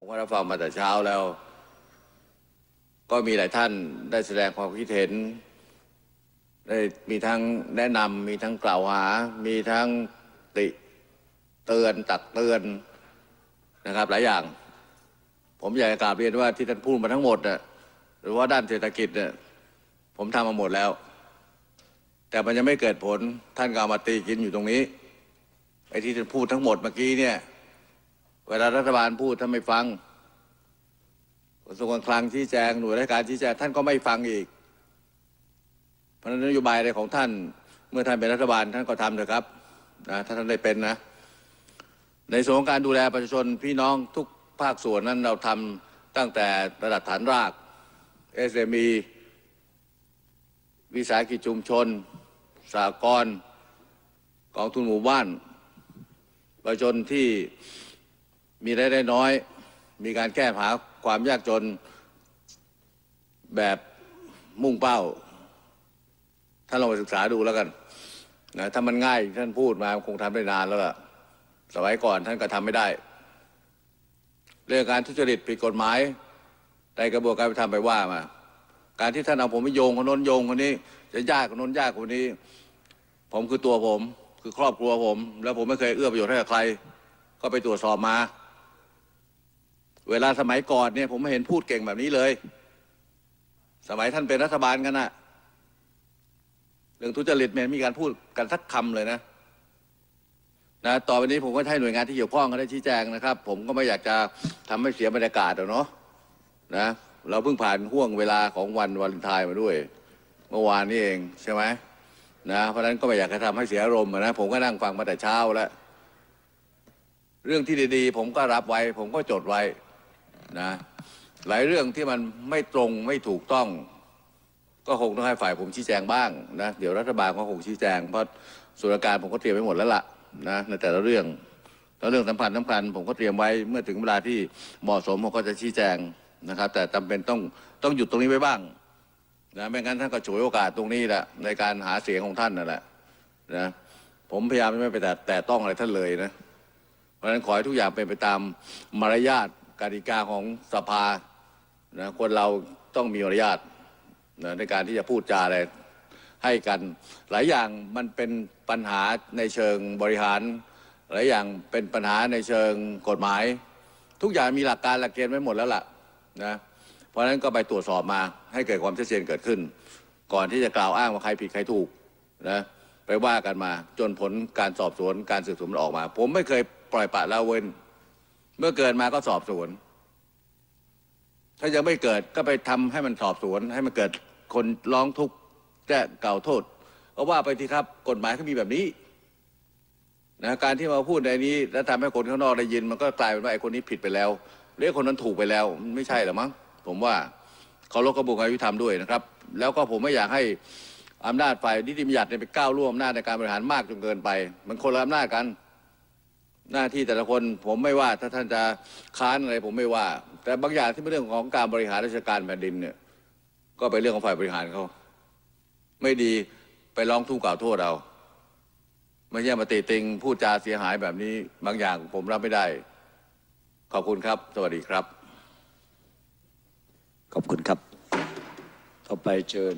ผมก็รับฟังมาแต่เช้าแล้ว ก็มีหลายท่านได้แสดงความคิดเห็น ได้มีทั้งแนะนำมีทั้งกล่าวหา มีทั้งติเตือนตักเตือนนะครับ หลายอย่าง ผมอยากจะกราบเรียนว่าที่ท่านพูดมาทั้งหมดน่ะหรือว่าด้านเศรษฐกิจเนี่ยผมทำมาหมดแล้ว แต่มันยังไม่เกิดผลท่านก็ามาตีกินอยู่ตรงนี้ไอ้ที่ท่านพูดทั้งหมดเมื่อกี้เนี่ย เวลารัฐบาลพูดท่านไม่ฟังกระทรวงการคลังชี้แจงหน่วยราชการชี้แจงท่านก็ไม่ฟังอีก เพราะนั้นนโยบายอะไรของท่าน เมื่อท่านเป็นรัฐบาลท่านก็ทำเถอะครับนะถ้าท่านได้เป็นนะ ในส่วนของการดูแลประชาชนพี่น้องทุกภาคส่วนนั้นเราทำตั้งแต่ระดับฐานราก SME วิสาหกิจชุมชนสากลกองทุนหมู่บ้าน ประชาชนที่ มีรายได้น้อย มีการแก้ปัญหาความยากจนแบบมุ่งเป้าท่านลองไปศึกษาดูแล้วกันนะถ้ามันง่ายท่านพูดมาคงทำได้นานแล้วล่ะ สมัยก่อนท่านก็ทำไม่ได้ เรื่องการทุจริตผิดกฎหมายในกระบวนการไปทำไปว่ามา การที่ท่านเอาผมไปโยงคนโน้นโยงคนนี้ จะยากคนโน้นยากคนนี้ ผมคือตัวผม คือครอบครัวผม แล้วผมไม่เคยเอื้อประโยชน์ให้กับใคร ก็ไปตรวจสอบมา เวลาสมัยก่อนเนี่ยผมไม่เห็นพูดเก่งแบบนี้เลย สมัยท่านเป็นรัฐบาลกันนะเรื่องทุจริตไม่มีการพูดกันสักคำเลยนะนะต่อไปนี้ผมก็ให้หน่วยงานที่เกี่ยวข้องเขาได้ชี้แจงนะครับ ผมก็ไม่อยากจะทำให้เสียบรรยากาศหรอกเนาะนะเราเพิ่งผ่านห่วงเวลาของวันวาเลนไทน์มาด้วย เมื่อวานนี้เองใช่ไหมนะเพราะฉะนั้นก็ไม่อยากจะทำให้เสียอารมณ์นะผมก็นั่งฟังมาแต่เช้าแล้ว เรื่องที่ดีๆ ผมก็รับไว้ ผมก็จดไว้ นะหลายเรื่องที่มันไม่ตรงไม่ถูกต้อง ก็คงต้องให้ฝ่ายผมชี้แจงบ้างนะเดี๋ยวรัฐบาลก็คงชี้แจงเพราะส่วนการผมก็เตรียมไว้หมดแล้วล่ะนะในแต่ละเรื่องแล้วเรื่องสำคัญสำคัญผมก็เตรียมไว้เมื่อถึงเวลาที่เหมาะสมผมก็จะชี้แจงนะครับ แต่จำเป็นต้องต้องหยุดตรงนี้ไว้บ้างนะไม่งั้นท่านก็ฉวยโอกาสตรงนี้แหละในการหาเสียงของท่านนั่นแหละนะผมพยายามไม่ไปแต่แต่ต้องอะไรท่านเลยนะ เพราะฉะนั้นขอให้ทุกอย่างเป็นไปตามมารยาท กติกาของสภานะคนเราต้องมีมารยาทนะในการที่จะพูดจาอะไรให้กัน หลายอย่างมันเป็นปัญหาในเชิงบริหาร หลายอย่างเป็นปัญหาในเชิงกฎหมาย ทุกอย่างมีหลักการหลักเกณฑ์ไว้หมดแล้วล่ะนะเพราะฉะนั้นก็ไปตรวจสอบมาให้เกิดความชัดเจนเกิดขึ้น ก่อนที่จะกล่าวอ้างว่าใครผิดใครถูกนะไปว่ากันมาจนผลการสอบสวนการสืบสวนมันออกมา ผมไม่เคยปล่อยปละละเว้น เมื่อเกิดมาก็สอบสวน ถ้ายังไม่เกิดก็ไปทำให้มันสอบสวน ให้มันเกิดคนร้องทุกข์แจ้งกล่าวโทษก็ว่าไปทีครับกฎหมายเขามีแบบนี้นะการที่มาพูดในนี้ แล้วทำให้คนข้างนอกได้ยิน มันก็กลายเป็นว่าไอ้คนนี้ผิดไปแล้วหรือไอ้คนนั้นถูกไปแล้วไม่ใช่หรอมั้งผมว่าเขาลดกระบวนการยุติธรรมด้วยนะครับ แล้วก็ผมไม่อยากให้อำนาจฝ่ายนิติบัญญัติไปก้าวล่วงอำนาจในการบริหารมากจนเกินไป มันคนละอำนาจกัน หน้าที่แต่ละคนผมไม่ว่าถ้าท่านจะค้านอะไรผมไม่ว่า แต่บางอย่างที่เป็นเรื่องของการบริหารราชการแผ่นดินเนี่ย ก็เป็นเรื่องของฝ่ายบริหารเขาไม่ดีไปร้องทุกข์กล่าวโทษเอาไม่ใช่มาติติงพูดจาเสียหายแบบนี้บางอย่างผมรับไม่ได้ ขอบคุณครับ สวัสดีครับ ขอบคุณครับ ต่อไปเชิญ